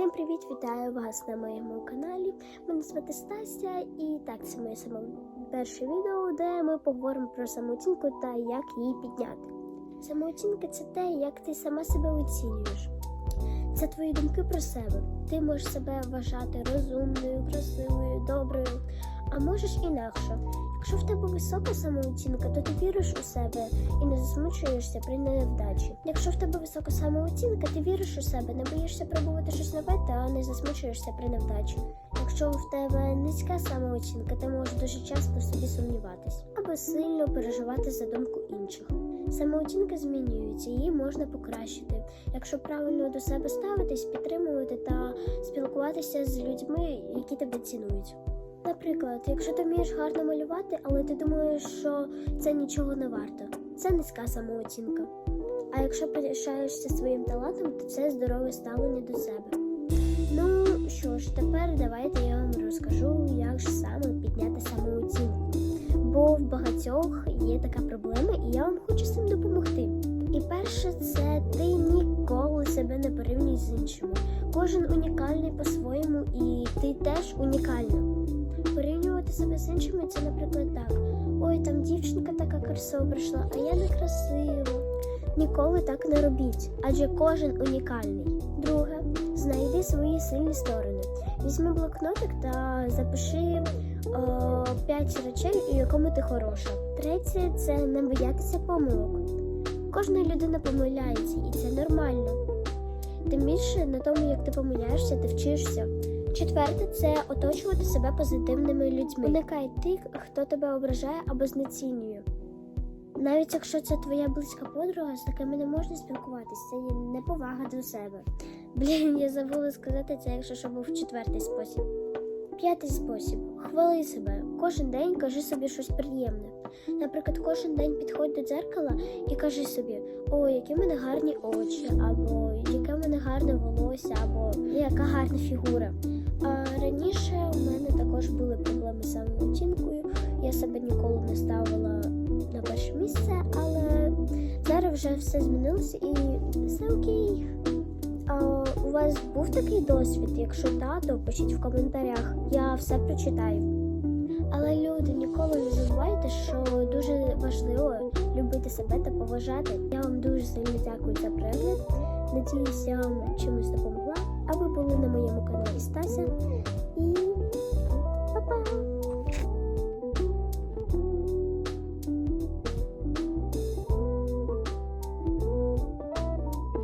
Всім привіт! Вітаю вас на моєму каналі. Мене звати Стася, і так це моє саме перше відео, де ми поговоримо про самооцінку та як її підняти. Самооцінка це те, як ти сама себе оцінюєш. Це твої думки про себе. Ти можеш себе вважати розумною, красивою, доброю, а можеш інакше. Якщо в тебе висока самооцінка, то ти віриш у себе і не засмучуєшся при невдачі. Якщо в тебе висока самооцінка, ти віриш у себе, не боїшся пробувати щось нове та не засмучуєшся при невдачі. Якщо в тебе низька самооцінка, ти можеш дуже часто собі сумніватись або сильно переживати за думку інших. Самооцінка змінюється, її можна покращити, якщо правильно до себе ставитись, підтримувати та спілкуватися з людьми, які тебе цінують. Наприклад, якщо ти вмієш гарно малювати, але ти думаєш, що це нічого не варто, це низька самооцінка. А якщо пишаєшся своїм талантом, то це здорове ставлення до себе. Ну що ж, тепер давайте я вам розкажу, як ж саме підняти самооцінку. Бо в багатьох є така проблема, і я вам хочу цим допомогти. І перше, це ти ніколи себе не порівнюй з іншими. Кожен унікальний по-своєму, і ти теж унікальна. Порівнювати себе з іншими це, наприклад, так. Ой, там дівчинка така красива прийшла, а я не красива. Ніколи так не робіть, адже кожен унікальний. Друге, знайди свої сильні сторони. Візьми блокнотик та запиши о, 5 речей, у якому ти хороша. Третє це не боятися помилок. Кожна людина помиляється, і це нормально. Тим більше на тому, як ти помиляєшся, ти вчишся. Четверте це оточувати себе позитивними людьми. Уникай тих, хто тебе ображає або знецінює. Навіть якщо це твоя близька подруга, з такими не можна спілкуватися, це є неповага до себе. Блін, я забула сказати це, якщо що був четвертий спосіб. П'ятий спосіб хвали себе. Кожен день кажи собі щось приємне. Наприклад, кожен день підходь до дзеркала і кажи собі: о, які в мене гарні очі, або яке в мене гарне волосся, або яка гарна фігура. А раніше у мене також були проблеми з самооцінкою. Я себе ніколи не ставила на перше місце, але зараз вже все змінилося і все окей. А у вас був такий досвід? Якщо так, то пишіть в коментарях. Я все прочитаю. Але люди ніколи не забувайте, що дуже важливо любити себе та поважати. Я вам дуже сильно дякую за перегляд. Надіюсь, я вам чимось допомогла. А ви були на моєму каналі